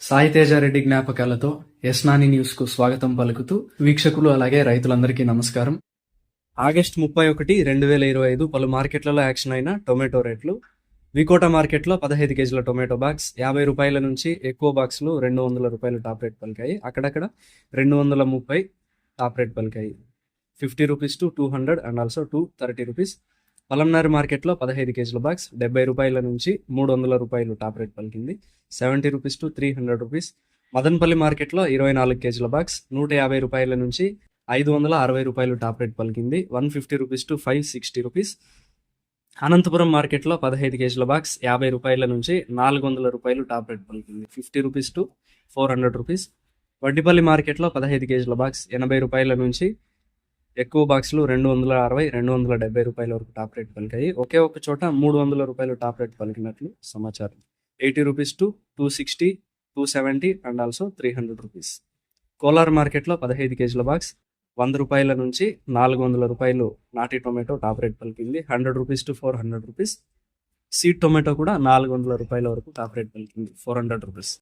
సాయితేజారెడ్డి జ్ఞాపకాలతో యస్నాని న్యూస్కు స్వాగతం పలుకుతూ వీక్షకులు అలాగే రైతులందరికీ నమస్కారం. ఆగస్ట్ ముప్పై ఒకటి రెండు వేల ఇరవై ఐదు పలు మార్కెట్లలో యాక్షన్ అయిన టొమాటో రేట్లు. వికోట మార్కెట్లో పదహైదు కేజీల టొమాటో బాక్స్ యాభై రూపాయల నుంచి ఎక్కువ బాక్సులు రెండు వందల రూపాయలు టాప్ రేట్ పలికాయి. అక్కడక్కడ రెండు వందల ముప్పై top rate పలికాయి. Fifty rupees to two hundred and also two thirty rupees. Palamaner మార్కెట్లో పదహైదు కేజీల బాక్స్ డెబ్బై రూపాయల నుంచి మూడు వందల రూపాయలు టాప్ రేట్ పలికింది. Seventy rupees to three hundred rupees. Madanapalle మార్కెట్లో ఇరవై నాలుగు కేజీల బాక్స్ నూట యాభై రూపాయల నుంచి ఐదు వందల అరవై రూపాయలు టాప్ రేట్ పలికింది. One fifty rupees to five sixty rupees. Anantapuram మార్కెట్లో పదహైదు కేజీల బాక్స్ యాభై రూపాయల నుంచి నాలుగు వందల రూపాయలు టాప్ రేట్ పలికింది. Fifty rupees to four hundred rupees. Vaddipalli మార్కెట్లో పదహైదు కేజీల బాక్స్ ఎనభై రూపాయల నుంచి ఎక్కువ బాక్సులు రెండు వందల అరవై రెండు వందల డెబ్బై రూపాయల వరకు టాప్ రేట్ పలికాయి. ఒకే ఒక చోట మూడు వందల రూపాయలు టాప్ రేట్ పలికినట్లు సమాచారం. Eighty rupees to two sixty two seventy and also three hundred rupees. Kolar మార్కెట్లో పదహైదు కేజీల బాక్స్ వంద రూపాయల నుంచి నాలుగు వందల రూపాయలు నాటి టొమాటో టాప్ రేట్ పలికింది. Hundred rupees to four hundred rupees. Seed tomato కూడా నాలుగు వందల రూపాయల వరకు టాప్ రేట్ పలికింది. Four hundred rupees.